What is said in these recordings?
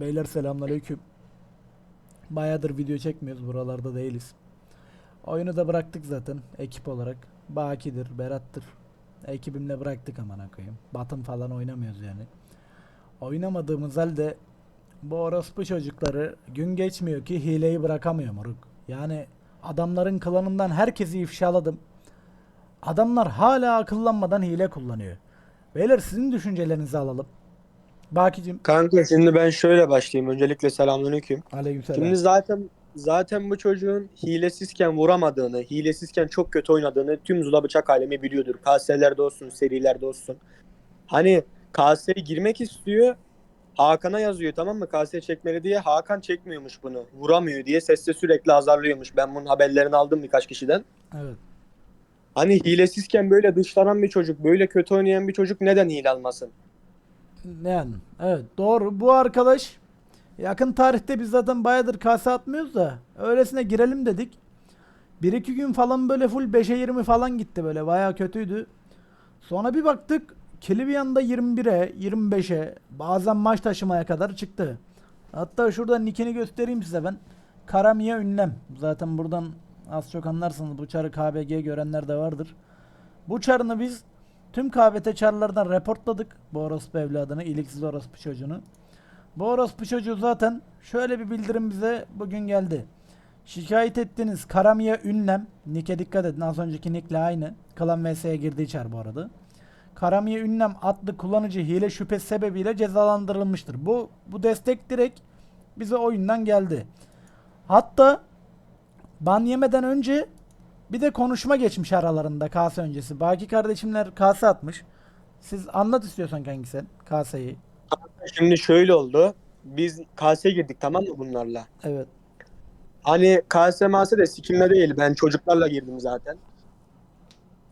Beyler selamünaleyküm. Bayağıdır video çekmiyoruz. Buralarda değiliz. Oyunu da bıraktık zaten ekip olarak. Baki'dir, Berat'tır. Ekibimle bıraktık amına koyayım. Batın falan oynamıyoruz yani. Oynamadığımız halde bu orospu çocukları gün geçmiyor ki hileyi bırakamıyor moruk. Yani adamların klanından herkesi ifşaladım. Adamlar hala akıllanmadan hile kullanıyor. Beyler sizin düşüncelerinizi alalım. Bakicim. Kanka şimdi ben şöyle başlayayım. Öncelikle selamünaleyküm. Aleykümselam. Şimdi zaten zaten bu çocuğun hilesizken vuramadığını, hilesizken çok kötü oynadığını tüm Zula bıçak alemi biliyordur. KS'lerde olsun, serilerde olsun. Hani KS'ye girmek istiyor. Hakan'a yazıyor tamam mı? KS çekmeli diye. Hakan çekmiyormuş bunu. Vuramıyor diye sesle sürekli azarlıyormuş. Ben bunun haberlerini aldım birkaç kişiden. Evet. Hani hilesizken böyle dışlanan bir çocuk, böyle kötü oynayan bir çocuk neden hile almasın? Yani evet doğru. Bu arkadaş yakın tarihte biz zaten bayağıdır kase atmıyoruz da öylesine girelim dedik. 1-2 gün falan böyle full 5'e 20 falan gitti böyle bayağı kötüydü. Sonra bir baktık kili bir anda 21'e 25'e bazen maç taşımaya kadar çıktı. Hatta şurada nickini göstereyim size ben. Karamiye Ünlem. Zaten buradan az çok anlarsınız bu çarı KBG görenler de vardır. Bu çarını biz Tüm KBT çarlardan reportladık bu orospu evladını, iliksiz orospu çocuğunu. Bu orospu çocuğu zaten şöyle bir bildirim bize bugün geldi. Şikayet ettiniz Karamiye Ünlem. Nick'e dikkat edin az önceki nick'le aynı. Klan VS'ye girdiği çar bu arada. Karamiye Ünlem adlı kullanıcı hile şüphesi sebebiyle cezalandırılmıştır. Bu bu destek direkt bize oyundan geldi. Hatta ban yemeden önce bir de konuşma geçmiş aralarında kase öncesi. Baki kardeşimler kase atmış. Siz anlat istiyorsan kanki sen kaseyi. Şimdi şöyle oldu. Biz KS'ye girdik tamam mı bunlarla? Evet. Hani KSMS de sikimle değil. Ben çocuklarla girdim zaten.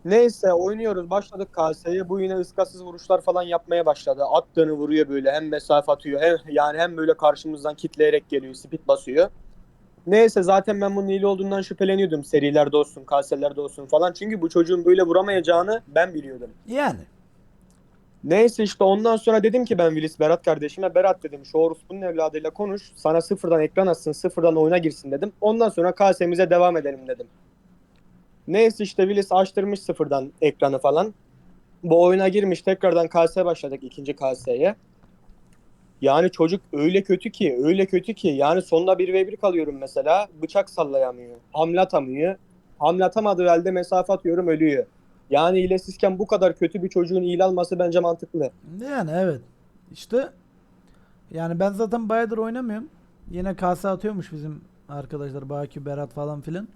Neyse oynuyoruz. Başladık KS'ye. Bu yine ıskasız vuruşlar falan yapmaya başladı. Attığını vuruyor böyle. Hem mesafe atıyor. Hem, yani hem böyle karşımızdan kitleyerek geliyor. Speed basıyor. Neyse zaten ben bunun hile olduğundan şüpheleniyordum. Serilerde olsun, KS'lerde olsun falan. Çünkü bu çocuğun böyle vuramayacağını ben biliyordum. Yani. Neyse işte ondan sonra dedim ki ben Willis Berat kardeşime Berat dedim şu orospunun evladıyla konuş. Sana sıfırdan ekran açsın sıfırdan oyuna girsin dedim. Ondan sonra KS'mize devam edelim dedim. Neyse işte Willis açtırmış sıfırdan ekranı falan. Bu oyuna girmiş tekrardan KS başladık ikinci KS'ye. Yani çocuk öyle kötü ki öyle kötü ki yani sonunda 1v1 kalıyorum mesela bıçak sallayamıyor. Hamle atamıyor. Hamle atamadığı halde mesafe atıyorum ölüyor. Yani hilesizken bu kadar kötü bir çocuğun hile alması bence mantıklı. Yani evet. İşte yani ben zaten bayağıdır oynamıyorum. Yine kase atıyormuş bizim arkadaşlar Baki, Berat falan filan.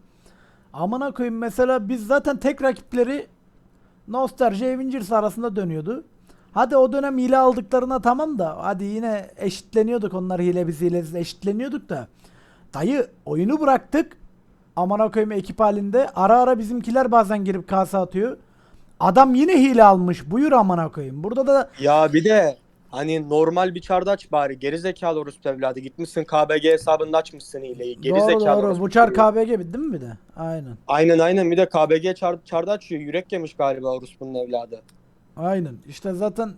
Amına koyayım mesela biz zaten tek rakipleri Nostalji Avengers arasında dönüyordu. Hadi o dönem hile aldıklarına tamam da hadi yine eşitleniyorduk onlar hile biz hilesiz eşitleniyorduk da. Dayı oyunu bıraktık. Amına koyayım ekip halinde. Ara ara bizimkiler bazen girip kase atıyor. Adam yine hile almış. Buyur amına koyayım. Burada da Ya bir de hani normal bir çarda aç bari. Gerizekalı orospu evladı. Gitmişsin KBG hesabında açmışsın hileyi. doğru Gerizekalı doğru. orospu Bu çar çocuğu. KBG bitti mi bir de? Aynen. Aynen aynen bir de KBG çar, çarda açıyor. Yürek yemiş galiba orospunun evladı. Aynen. İşte zaten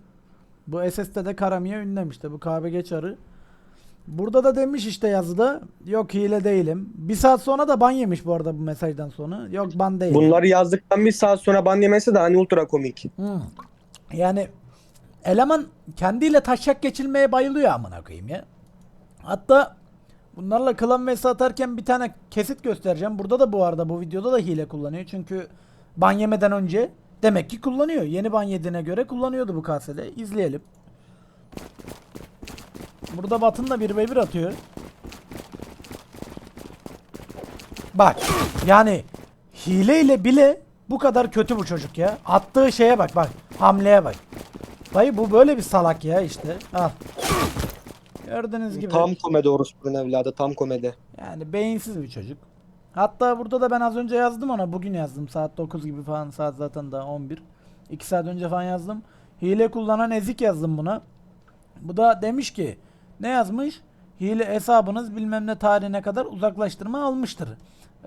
bu SS'de de Karamiye ünlem işte bu KBG çarı. Burada da demiş işte yazıda yok hile değilim. Bir saat sonra da ban yemiş bu arada bu mesajdan sonra. Yok ban değilim. Bunları yazdıktan bir saat sonra ban yemesi de hani ultra komik. Hı. Yani eleman kendiyle taşak geçilmeye bayılıyor amına koyayım ya. Hatta bunlarla klan vs atarken bir tane kesit göstereceğim. Burada da bu arada bu videoda da hile kullanıyor. Çünkü ban yemeden önce demek ki kullanıyor. Yeni ban yediğine göre kullanıyordu bu kasede. İzleyelim. Burada Batın da bir ve bir atıyor. Bak yani hileyle bile bu kadar kötü bu çocuk ya. Attığı şeye bak bak. Hamleye bak. Dayı bu böyle bir salak ya işte. Al. Gördüğünüz gibi. Tam komedi orospunun evladı tam komedi. Yani beyinsiz bir çocuk. Hatta burada da ben az önce yazdım ona. Bugün yazdım. Saat 9 gibi falan. Saat zaten daha 11. 2 saat önce falan yazdım. Hile kullanan ezik yazdım buna. Bu da demiş ki ne yazmış? Hile hesabınız bilmem ne tarihine kadar uzaklaştırma almıştır.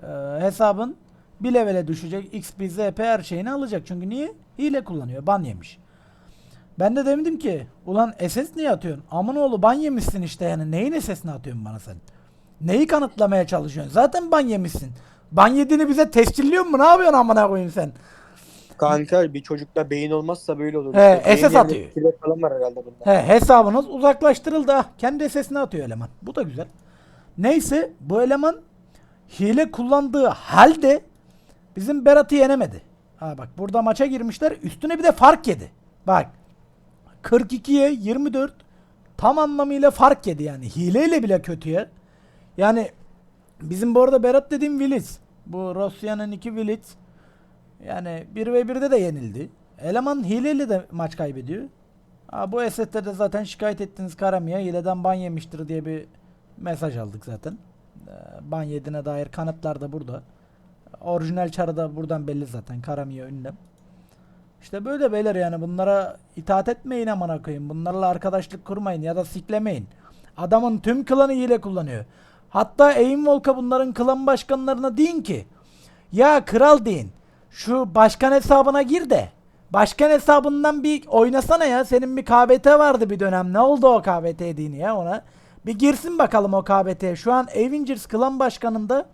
Ee, hesabın bir levele düşecek. XP, ZP her şeyini alacak. Çünkü niye? Hile kullanıyor. Ban yemiş. Ben de demedim ki ulan SS niye atıyorsun? Amın oğlu ban yemişsin işte yani neyin SS'ini atıyorsun bana sen? Neyi kanıtlamaya çalışıyorsun? Zaten ban yemişsin. Ban yediğini bize tescilliyor mu? Ne yapıyorsun amına koyayım sen? Kanka bir çocukta beyin olmazsa böyle olur. He, Beyin SS atıyor. kilo falan var herhalde bunda. He hesabınız uzaklaştırıldı. ha. Kendi sesini atıyor eleman. Bu da güzel. Neyse bu eleman hile kullandığı halde bizim Berat'ı yenemedi. Ha bak burada maça girmişler. Üstüne bir de fark yedi. Bak 42'ye 24 tam anlamıyla fark yedi yani. Hileyle bile kötüye. Yani bizim bu arada Berat dediğim Willis. Bu Rusya'nın iki Willis. Yani 1 ve 1'de de yenildi. Eleman hileyle de maç kaybediyor. Ha, bu esette de zaten şikayet ettiniz Karami'ye hileden ban yemiştir diye bir mesaj aldık zaten. Ee, ban yediğine dair kanıtlar da burada. Orijinal çarı da buradan belli zaten. Karami'ye ünlem. İşte böyle beyler yani bunlara itaat etmeyin amına koyayım. Bunlarla arkadaşlık kurmayın ya da siklemeyin. Adamın tüm klanı hile kullanıyor. Hatta Eğimvolk'a bunların klan başkanlarına deyin ki ya kral deyin şu başkan hesabına gir de başkan hesabından bir oynasana ya. Senin bir KBT vardı bir dönem. Ne oldu o KBT dediğini ya ona. Bir girsin bakalım o KBT. Şu an Avengers klan başkanında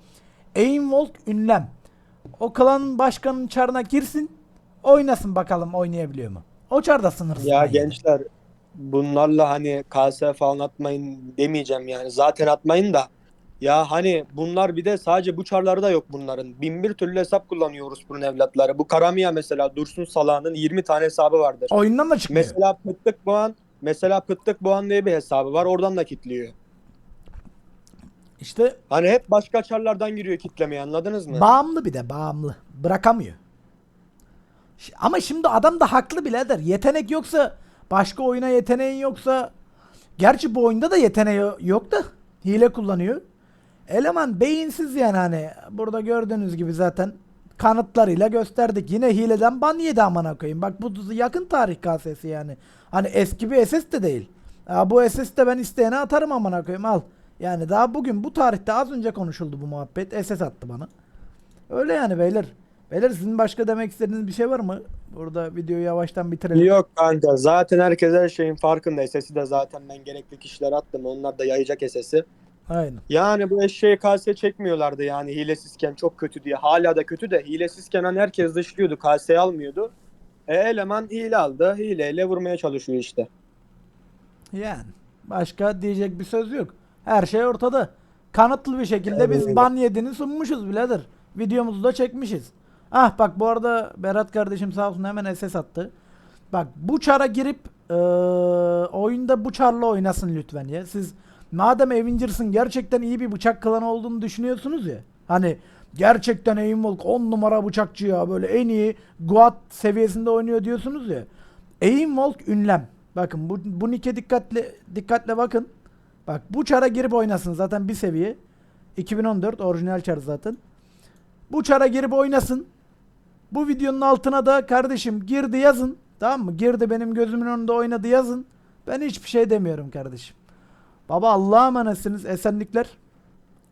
Eğimvolk ünlem. O klan başkanının çarına girsin. Oynasın bakalım oynayabiliyor mu? O çarda sınırsız. Ya yani. gençler bunlarla hani KS falan atmayın demeyeceğim yani. Zaten atmayın da. Ya hani bunlar bir de sadece bu çarlarda yok bunların. Bin bir türlü hesap kullanıyoruz bunun evlatları. Bu Karamiya mesela Dursun Salah'ın 20 tane hesabı vardır. Oyundan da çıkmıyor. Mesela Pıttık Boğan mesela Pıttık Boğan diye bir hesabı var. Oradan da kitliyor. İşte Hani hep başka çarlardan giriyor kitlemeye anladınız mı? Bağımlı bir de bağımlı. Bırakamıyor. Ş- Ama şimdi adam da haklı birader. Yetenek yoksa başka oyuna yeteneğin yoksa gerçi bu oyunda da yeteneği yok da hile kullanıyor. Eleman beyinsiz yani hani burada gördüğünüz gibi zaten kanıtlarıyla gösterdik. Yine hileden ban yedi amına koyayım. Bak bu yakın tarih kasesi yani. Hani eski bir SS de değil. Ya bu SS de ben isteyene atarım amına koyayım al. Yani daha bugün bu tarihte az önce konuşuldu bu muhabbet. SS attı bana. Öyle yani beyler. Beyler sizin başka demek istediğiniz bir şey var mı? Burada videoyu yavaştan bitirelim. Yok kanka zaten herkes her şeyin farkında. SS'i de zaten ben gerekli kişilere attım. Onlar da yayacak SS'i. Aynen. Yani bu eşeği kase çekmiyorlardı yani hilesizken çok kötü diye. Hala da kötü de hilesizken hani herkes dışlıyordu. Kaseyi almıyordu. E eleman hile aldı. Hileyle vurmaya çalışıyor işte. Yani başka diyecek bir söz yok. Her şey ortada. Kanıtlı bir şekilde biz Öyle. ban yediğini sunmuşuz birader. Videomuzu da çekmişiz. Ah bak bu arada Berat kardeşim sağ olsun hemen SS attı. Bak bu çara girip eee, oyunda bu çarla oynasın lütfen ya. Siz madem Avengers'ın gerçekten iyi bir bıçak klanı olduğunu düşünüyorsunuz ya. Hani gerçekten Aimwalk 10 numara bıçakçı ya böyle en iyi Guat seviyesinde oynuyor diyorsunuz ya. Aimwalk ünlem. Bakın bu, bu nike dikkatle dikkatle bakın. Bak bu çara girip oynasın zaten bir seviye. 2014 orijinal çar zaten. Bu çara girip oynasın. Bu videonun altına da kardeşim girdi yazın. Tamam mı? Girdi benim gözümün önünde oynadı yazın. Ben hiçbir şey demiyorum kardeşim. Baba Allah'a emanetsiniz. Esenlikler.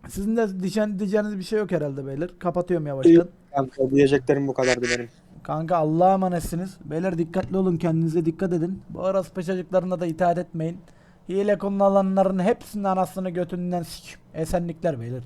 Sizin de diyeceğiniz, diyeceğiniz bir şey yok herhalde beyler. Kapatıyorum yavaştan. Kanka diyeceklerim bu kadardı benim. Kanka Allah'a emanetsiniz. Beyler dikkatli olun kendinize dikkat edin. Bu arası çocuklarına da itaat etmeyin. Hile kullananların hepsinin anasını götünden sik. Esenlikler beyler.